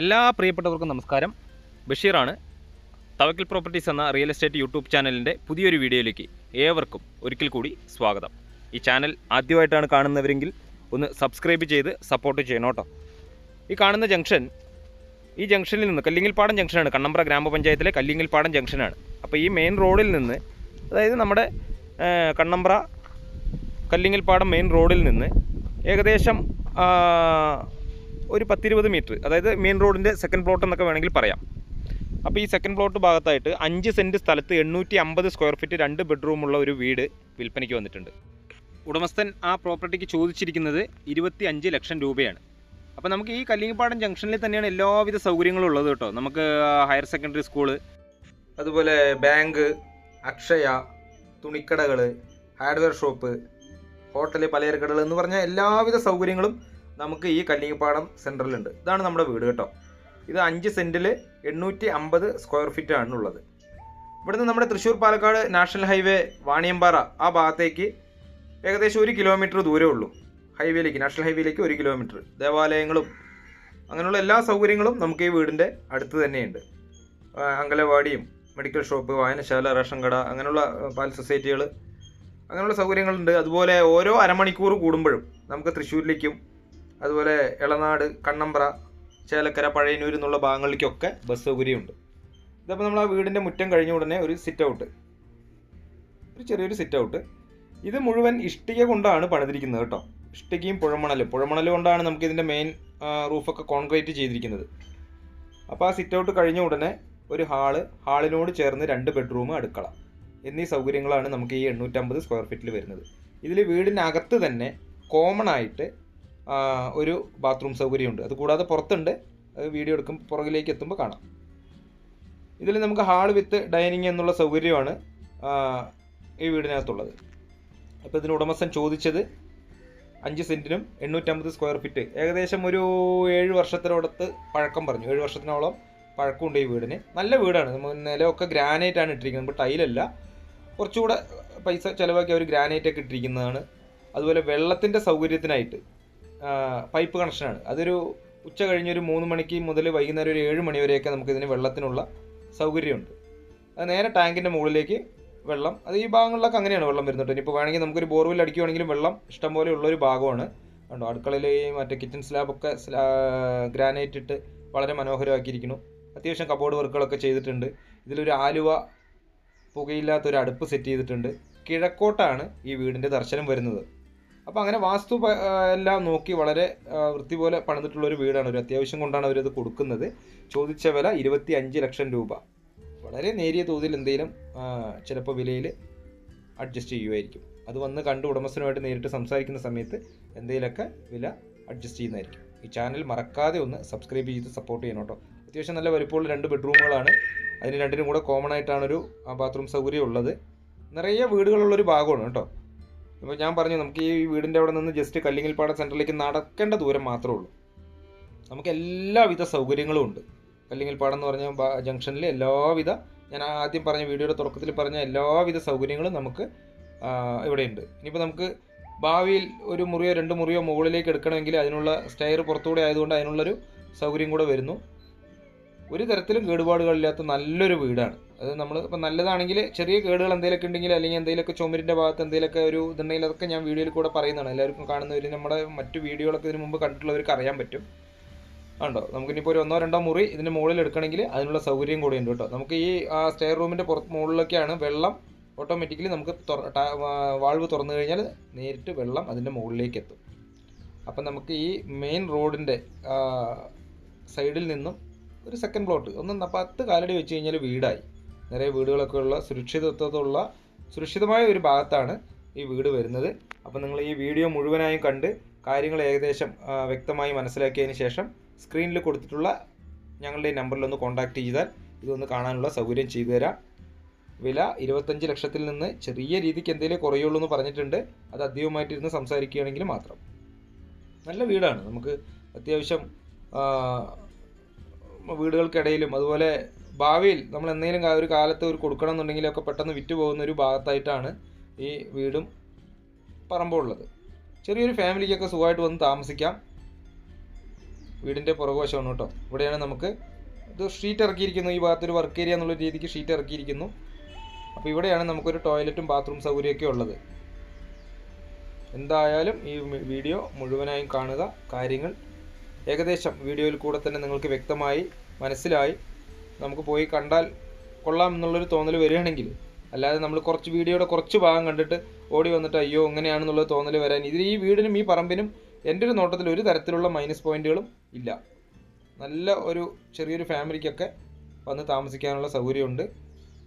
എല്ലാ പ്രിയപ്പെട്ടവർക്കും നമസ്കാരം. ബഷീറാണ്. തവക്കിൽ പ്രോപ്പർട്ടീസ് എന്ന റിയൽ എസ്റ്റേറ്റ് യൂട്യൂബ് ചാനലിന്റെ പുതിയൊരു വീഡിയോയിലേക്ക് ഏവർക്കും ഒരിക്കൽ കൂടി സ്വാഗതം. ഈ ചാനൽ ആദ്യമായിട്ടാണ് കാണുന്നവരെങ്കിൽ ഒന്ന് സബ്സ്ക്രൈബ് ചെയ്ത് സപ്പോർട്ട് ചെയ്യണം കേട്ടോ. ഈ കാണുന്ന ജംഗ്ഷൻ ഈ ജംഗ്ഷനിൽ നിന്ന് കല്ലിങ്ങിൽപ്പാടം ജംഗ്ഷനാണ്. കണ്ണമ്പ്ര ഗ്രാമപഞ്ചായത്തിലെ കല്ലിങ്ങിൽപ്പാടം ജംഗ്ഷനാണ്. അപ്പോൾ ഈ മെയിൻ റോഡിൽ നിന്ന് അതായത് നമ്മുടെ കണ്ണമ്പ്ര കല്ലിങ്ങിൽപ്പാടം മെയിൻ റോഡിൽ നിന്ന് ഏകദേശം ഒരു പത്തിരുപത് മീറ്റർ അതായത് മെയിൻ റോഡിന്റെ സെക്കൻഡ് പ്ലോട്ട് എന്നൊക്കെ വേണമെങ്കിൽ പറയാം. അപ്പോൾ ഈ സെക്കൻഡ് പ്ലോട്ട് ഭാഗത്തായിട്ട് അഞ്ച് സെന്റ് സ്ഥലത്ത് എണ്ണൂറ്റി അമ്പത് സ്ക്വയർ ഫീറ്റ് രണ്ട് ബെഡ്റൂമുള്ള ഒരു വീട് വിൽപ്പനയ്ക്ക് വന്നിട്ടുണ്ട്. ഉടമസ്ഥൻ ആ പ്രോപ്പർട്ടിക്ക് ചോദിച്ചിരിക്കുന്നത് ഇരുപത്തി അഞ്ച് ലക്ഷം രൂപയാണ്. അപ്പോൾ നമുക്ക് ഈ കല്ലിങ്ങപ്പാടം ജംഗ്ഷനിൽ തന്നെയാണ് എല്ലാവിധ സൗകര്യങ്ങളും ഉള്ളത് കേട്ടോ. നമുക്ക് ഹയർ സെക്കൻഡറി സ്കൂൾ അതുപോലെ ബാങ്ക് അക്ഷയ തുണിക്കടകൾ ഹാർഡ്വെയർ ഷോപ്പ് ഹോട്ടൽ പലചരക്കടകൾ എന്ന് പറഞ്ഞ എല്ലാവിധ സൗകര്യങ്ങളും നമുക്ക് ഈ കല്ലിങ്ങപ്പാടം സെന്ററിലുണ്ട് ഇതാണ് നമ്മുടെ വീട് കേട്ടോ. ഇത് അഞ്ച് സെന്റിൽ എണ്ണൂറ്റി അമ്പത് സ്ക്വയർ ഫീറ്റ് ഉള്ളത് ഇവിടുന്ന് നമ്മുടെ തൃശ്ശൂർ പാലക്കാട് നാഷണൽ ഹൈവേ വാണിയമ്പാറ ആ ഭാഗത്തേക്ക് ഏകദേശം ഒരു കിലോമീറ്റർ ദൂരമേ ഉള്ളൂ. ഹൈവേയിലേക്ക് നാഷണൽ ഹൈവേയിലേക്ക് ഒരു കിലോമീറ്റർ. ദേവാലയങ്ങളും അങ്ങനെയുള്ള എല്ലാ സൗകര്യങ്ങളും നമുക്ക് ഈ വീടിന്റെ അടുത്ത് തന്നെയുണ്ട്. അങ്കലവാടിയും മെഡിക്കൽ ഷോപ്പ് വായനശാല റേഷൻ കട അങ്ങനെയുള്ള പാൽ സൊസൈറ്റികൾ അങ്ങനെയുള്ള സൗകര്യങ്ങളുണ്ട്. അതുപോലെ ഓരോ അരമണിക്കൂർ കൂടുമ്പോഴും നമുക്ക് തൃശ്ശൂരിലേക്കും അതുപോലെ ഇളനാട് കണ്ണമ്പ്ര ചേലക്കര പഴയനൂർ എന്നുള്ള ഭാഗങ്ങളിലേക്കൊക്കെ ബസ് സൗകര്യമുണ്ട്. ഇതപ്പോൾ നമ്മൾ ആ വീടിന്റെ മുറ്റം കഴിഞ്ഞ ഉടനെ ഒരു സിറ്റ് ഔട്ട് ഒരു ചെറിയൊരു സിറ്റ് ഔട്ട് ഇത് മുഴുവൻ ഇഷ്ടിക കൊണ്ടാണ് പണിതിരിക്കുന്നത് കേട്ടോ. ഇഷ്ടികയും പുഴമണലും. പുഴമണൽ കൊണ്ടാണ് നമുക്ക് ഇതിന്റെ മെയിൻ റൂഫൊക്കെ കോൺക്രീറ്റ് ചെയ്തിരിക്കുന്നത്. അപ്പോൾ ആ സിറ്റ് ഔട്ട് കഴിഞ്ഞ ഉടനെ ഒരു ഹാൾ ഹാളിനോട് ചേർന്ന് രണ്ട് ബെഡ്റൂം അടുക്കള. എന്നീ സൗകര്യങ്ങളാണ് നമുക്ക് ഈ എണ്ണൂറ്റമ്പത് സ്ക്വയർ ഫീറ്റിൽ വരുന്നത്. ഇതിൽ വീടിനകത്ത് തന്നെ കോമൺ ആയിട്ട് ഒരു ബാത്റൂം സൗകര്യമുണ്ട്. അത് കൂടാതെ പുറത്തുണ്ട്. വീഡിയോ എടുക്കും പുറകിലേക്ക് എത്തുമ്പോൾ കാണാം. ഇതിൽ നമുക്ക് ഹാൾ വിത്ത് ഡൈനിങ് എന്നുള്ള സൗകര്യമാണ് ഈ വീടിനകത്തുള്ളത്. അപ്പോൾ ഇതിന് ഉടമസ്ഥൻ ചോദിച്ചത് അഞ്ച് സെന്റിനും എണ്ണൂറ്റമ്പത് സ്ക്വയർ ഫീറ്റ്. ഏകദേശം ഒരു ഏഴ് വർഷത്തിനോടത്ത് പഴക്കം പറഞ്ഞു. ഏഴ് വർഷത്തിനോളം പഴക്കമുണ്ട് ഈ വീടിന്. നല്ല വീടാണ്. നമ്മൾ നിലമൊക്കെ ഗ്രാനൈറ്റ് ആണ് ഇട്ടിരിക്കുന്നത്. ഇപ്പോൾ ടൈലല്ല കുറച്ചുകൂടെ പൈസ ചിലവാക്കി അവർ ഗ്രാനൈറ്റ് ഒക്കെ ഇട്ടിരിക്കുന്നതാണ്. അതുപോലെ വെള്ളത്തിന്റെ സൗകര്യത്തിനായിട്ട് പൈപ്പ് കണക്ഷനാണ് അതൊരു ഉച്ച കഴിഞ്ഞൊരു മൂന്ന് മണിക്ക് മുതൽ വൈകുന്നേരം ഒരു ഏഴ് മണി വരെയൊക്കെ നമുക്കിതിന് വെള്ളത്തിനുള്ള സൗകര്യമുണ്ട്. അത് നേരെ ടാങ്കിന്റെ മുകളിലേക്ക് വെള്ളം അത് ഈ ഭാഗങ്ങളിലൊക്കെ അങ്ങനെയാണ് വെള്ളം വരുന്നത് ഇനിയിപ്പോൾ വേണമെങ്കിൽ നമുക്കൊരു ബോർവെൽ അടിക്കുവാണെങ്കിലും വെള്ളം ഇഷ്ടംപോലെ ഉള്ളൊരു ഭാഗമാണ്. കണ്ടോ അടുക്കളയിൽ ഈ മറ്റേ കിച്ചൺ സ്ലാബൊക്കെ ഗ്രാനൈറ്റ് ഇട്ട് വളരെ മനോഹരമാക്കിയിരിക്കുന്നു. അത്യാവശ്യം കബോർഡ് വർക്കുകളൊക്കെ ചെയ്തിട്ടുണ്ട്. ഇതിലൊരു ആലുവ പുകയില്ലാത്തൊരു അടുപ്പ് സെറ്റ് ചെയ്തിട്ടുണ്ട്. കിഴക്കോട്ടാണ് ഈ വീടിന്റെ ദർശനം വരുന്നത്. അപ്പോൾ അങ്ങനെ വാസ്തു എല്ലാം നോക്കി വളരെ വൃത്തി പോലെ പണിതിട്ടുള്ള ഒരു വീടാണ്. ഒരു അത്യാവശ്യം കൊണ്ടാണ് അവരത് കൊടുക്കുന്നത്. ചോദിച്ച വില ഇരുപത്തി അഞ്ച് ലക്ഷം രൂപ. വളരെ നേരിയ തോതിൽ എന്തെങ്കിലും ചിലപ്പോൾ വിലയിൽ അഡ്ജസ്റ്റ് ചെയ്യുമായിരിക്കും അത് വന്ന് കണ്ട് ഉടമസ്ഥനുമായിട്ട് നേരിട്ട് സംസാരിക്കുന്ന സമയത്ത് എന്തെങ്കിലുമൊക്കെ വില അഡ്ജസ്റ്റ് ചെയ്യുന്നതായിരിക്കും. ഈ ചാനൽ മറക്കാതെ ഒന്ന് സബ്സ്ക്രൈബ് ചെയ്ത് സപ്പോർട്ട് ചെയ്യണം കേട്ടോ. അത്യാവശ്യം നല്ല വലിപ്പമുള്ള രണ്ട് ബെഡ്റൂമുകളാണ്. അതിന് രണ്ടിനും കൂടെ കോമൺ ആയിട്ടാണൊരു ബാത്റൂം സൗകര്യം ഉള്ളത്. നിറയെ വീടുകളുള്ളൊരു ഭാഗമാണ് കേട്ടോ. ഇപ്പോൾ ഞാൻ പറഞ്ഞു നമുക്ക് ഈ വീടിന്റെ അവിടെ നിന്ന് ജസ്റ്റ് കല്ലിങ്ങൽപ്പാട സെന്ററിലേക്ക് നടക്കേണ്ട ദൂരം മാത്രമേ ഉള്ളൂ. നമുക്ക് എല്ലാവിധ സൗകര്യങ്ങളും ഉണ്ട്. കല്ലിങ്ങൽപ്പാടം എന്ന് പറഞ്ഞ ജംഗ്ഷനിൽ എല്ലാവിധ ഞാൻ ആദ്യം പറഞ്ഞ വീഡിയോയുടെ തുടക്കത്തിൽ പറഞ്ഞ എല്ലാവിധ സൗകര്യങ്ങളും നമുക്ക് ഇവിടെയുണ്ട്. ഇനിയിപ്പോൾ നമുക്ക് ഭാവിയിൽ ഒരു മുറിയോ രണ്ട് മുറിയോ മുകളിലേക്ക് എടുക്കണമെങ്കിൽ അതിനുള്ള സ്റ്റെയർ പുറത്തുകൂടെ ആയതുകൊണ്ട് അതിനുള്ളൊരു സൗകര്യം കൂടെ വരുന്നു. ഒരു തരത്തിലും കേടുപാടുകളില്ലാത്ത നല്ലൊരു വീടാണ്. അത് നമ്മൾ ഇപ്പം നല്ലതാണെങ്കിൽ ചെറിയ കേടുകൾ എന്തെങ്കിലുമൊക്കെ ഉണ്ടെങ്കിൽ അല്ലെങ്കിൽ എന്തെങ്കിലുമൊക്കെ ചുമരിന്റെ ഭാഗത്ത് എന്തെങ്കിലുമൊക്കെ ഒരു ഇതുണ്ടെങ്കിൽ അതൊക്കെ ഞാൻ വീഡിയോയിൽ കൂടെ പറയുന്നതാണ്. എല്ലാവർക്കും കാണുന്നവർ നമ്മുടെ മറ്റു വീഡിയോകളൊക്കെ ഇതിന് മുമ്പ് കണ്ടിട്ടുള്ളവർക്ക് അറിയാൻ പറ്റും. ഉണ്ടോ നമുക്കിനിപ്പോൾ ഒരു ഒന്നോ രണ്ടോ മുറി ഇതിന്റെ മുകളിൽ എടുക്കണമെങ്കിൽ അതിനുള്ള സൗകര്യം കൂടെ ഉണ്ട് കേട്ടോ. നമുക്ക് ഈ ആ സ്റ്റെയർ റൂമിന്റെ പുറത്ത് മുകളിലൊക്കെയാണ് വെള്ളം ഓട്ടോമാറ്റിക്കലി നമുക്ക് വാൾവ് തുറന്നു കഴിഞ്ഞാൽ നേരിട്ട് വെള്ളം അതിന്റെ മുകളിലേക്ക് എത്തും. അപ്പം നമുക്ക് ഈ മെയിൻ റോഡിന്റെ സൈഡിൽ നിന്നും ഒരു സെക്കൻഡ് പ്ലോട്ട് ഒന്ന് പത്ത് കാലടി വെച്ച് കഴിഞ്ഞാൽ വീടായി. നിറയെ വീടുകളൊക്കെ ഉള്ള സുരക്ഷിതത്വത്തുള്ള സുരക്ഷിതമായ ഒരു ഭാഗത്താണ് ഈ വീട് വരുന്നത്. അപ്പോൾ നിങ്ങൾ ഈ വീഡിയോ മുഴുവനായും കണ്ട് കാര്യങ്ങൾ ഏകദേശം വ്യക്തമായി മനസ്സിലാക്കിയതിന് ശേഷം സ്ക്രീനിൽ കൊടുത്തിട്ടുള്ള ഞങ്ങളുടെ നമ്പറിൽ ഒന്ന് കോൺടാക്റ്റ് ചെയ്താൽ ഇതൊന്ന് കാണാനുള്ള സൗകര്യം ചെയ്തു തരാം. വില ഇരുപത്തഞ്ച് ലക്ഷത്തിൽ നിന്ന് ചെറിയ രീതിക്ക് എന്തെങ്കിലും കുറയുള്ളൂ എന്ന് പറഞ്ഞിട്ടുണ്ട്. അത് അധികമായിട്ടിരുന്ന് സംസാരിക്കുകയാണെങ്കിൽ മാത്രം. നല്ല വീടാണ്. നമുക്ക് അത്യാവശ്യം വീടുകൾക്കിടയിലും അതുപോലെ ഭാവിയിൽ നമ്മൾ എന്തെങ്കിലും ഒരു കാലത്ത് ഒരു കൊടുക്കണം എന്നുണ്ടെങ്കിലൊക്കെ പെട്ടെന്ന് വിറ്റ് പോകുന്ന ഒരു ഭാഗത്തായിട്ടാണ് ഈ വീടും പറമ്പുള്ളത്. ചെറിയൊരു ഫാമിലിക്കൊക്കെ സുഖമായിട്ട് വന്ന് താമസിക്കാം. വീടിന്റെ പുറകുവശമാണ് കേട്ടോ. ഇവിടെയാണ് നമുക്ക് ഇത് ഷീറ്റ് ഇറക്കിയിരിക്കുന്നു. ഈ ഭാഗത്തൊരു വർക്ക് ഏരിയ എന്നുള്ള രീതിക്ക് ഷീറ്റ് ഇറക്കിയിരിക്കുന്നു. അപ്പോൾ ഇവിടെയാണ് നമുക്കൊരു ടോയ്ലറ്റും ബാത്റൂം സൗകര്യമൊക്കെ ഉള്ളത്. എന്തായാലും ഈ വീഡിയോ മുഴുവനായും കാണുക. കാര്യങ്ങൾ ഏകദേശം വീഡിയോയിൽ കൂടെ തന്നെ നിങ്ങൾക്ക് വ്യക്തമായി മനസ്സിലായി. നമുക്ക് പോയി കണ്ടാൽ കൊള്ളാം എന്നുള്ളൊരു തോന്നൽ വരികയാണെങ്കിൽ അല്ലാതെ നമ്മൾ കുറച്ച് വീഡിയോയുടെ കുറച്ച് ഭാഗം കണ്ടിട്ട് ഓടി വന്നിട്ട് അയ്യോ ഇങ്ങനെയാണെന്നുള്ള തോന്നൽ വരാൻ ഇതിൽ ഈ വീടിനും ഈ പറമ്പിനും എന്റെ ഒരു നോട്ടത്തിൽ ഒരു തരത്തിലുള്ള മൈനസ് പോയിന്റുകളും ഇല്ല. നല്ല ഒരു ചെറിയൊരു ഫാമിലിക്കൊക്കെ വന്ന് താമസിക്കാനുള്ള സൗകര്യമുണ്ട്.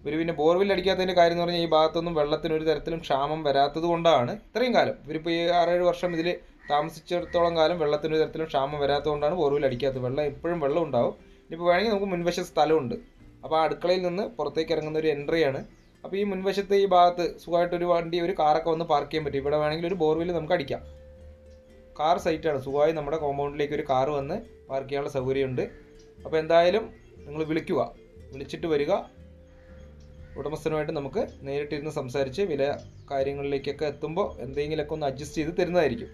ഇവർ പിന്നെ ബോർവെൽ അടിക്കാത്തതിന്റെ കാര്യം എന്ന് പറഞ്ഞാൽ ഈ ഭാഗത്തൊന്നും വെള്ളത്തിന് ഒരു തരത്തിലും ക്ഷാമം വരാത്തത് കൊണ്ടാണ് ഇത്രയും കാലം. ഇവരിപ്പോൾ ഈ ആറേഴ് വർഷം ഇതിൽ താമസിച്ചിടത്തോളം കാലം വെള്ളത്തിന് ഒരു തരത്തിലും ക്ഷാമം വരാത്തതുകൊണ്ടാണ് ബോർവെൽ അടിക്കാത്തത്. വെള്ളം എപ്പോഴും വെള്ളം ഉണ്ടാവും. ഇനിയിപ്പോൾ വേണമെങ്കിൽ നമുക്ക് മുൻവശം സ്ഥലമുണ്ട്. അപ്പോൾ ആ അടുക്കളയിൽ നിന്ന് പുറത്തേക്ക് ഇറങ്ങുന്ന ഒരു എൻട്രിയാണ് അപ്പോൾ ഈ മുൻവശത്തെ ഈ ഭാഗത്ത് സുഖമായിട്ട് ഒരു വണ്ടി ഒരു കാറൊക്കെ വന്ന് പാർക്ക് ചെയ്യാൻ പറ്റും. ഇവിടെ വേണമെങ്കിൽ ഒരു ബോർവെൽ നമുക്ക് അടിക്കാം. കാർ സൈറ്റാണ് സുഖമായി നമ്മുടെ കോമ്പൗണ്ടിലേക്ക് ഒരു കാർ വന്ന് പാർക്ക് ചെയ്യാനുള്ള സൗകര്യമുണ്ട്. അപ്പോൾ എന്തായാലും നിങ്ങൾ വിളിക്കുക. വിളിച്ചിട്ട് വരിക. ഉടമസ്ഥനുമായിട്ട് നമുക്ക് നേരിട്ടിരുന്ന് സംസാരിച്ച് വില കാര്യങ്ങളിലേക്കൊക്കെ എത്തുമ്പോൾ എന്തെങ്കിലുമൊക്കെ ഒന്ന് അഡ്ജസ്റ്റ് ചെയ്ത് തരുന്നതായിരിക്കും.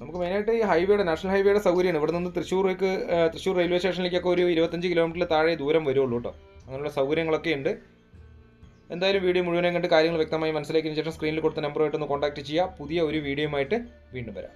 നമുക്ക് മെയിനായിട്ട് ഈ ഹൈവേയുടെ നാഷണൽ ഹൈവേയുടെ സൗകര്യമാണ്. ഇവിടെ നിന്ന് തൃശ്ശൂർക്ക് തൃശ്ശൂർ റെയിൽവേ സ്റ്റേഷനിലേക്കൊക്കെ ഒരു ഇരുപത്തഞ്ച് കിലോമീറ്റർ താഴെ ദൂരം വരുള്ളൂ കേട്ടോ അങ്ങനെയുള്ള സൗകര്യങ്ങളൊക്കെ ഉണ്ട്. എന്തായാലും വീഡിയോ മുഴുവനും കണ്ട് കാര്യങ്ങൾ വ്യക്തമായി മനസ്സിലാക്കിയതിന് ശേഷം സ്ക്രീനിൽ കൊടുത്ത നമ്പറുമായിട്ട് ഒന്ന് കോൺടാക്ട് ചെയ്യുക. പുതിയ ഒരു വീഡിയോയുമായിട്ട് വീണ്ടും വരാം.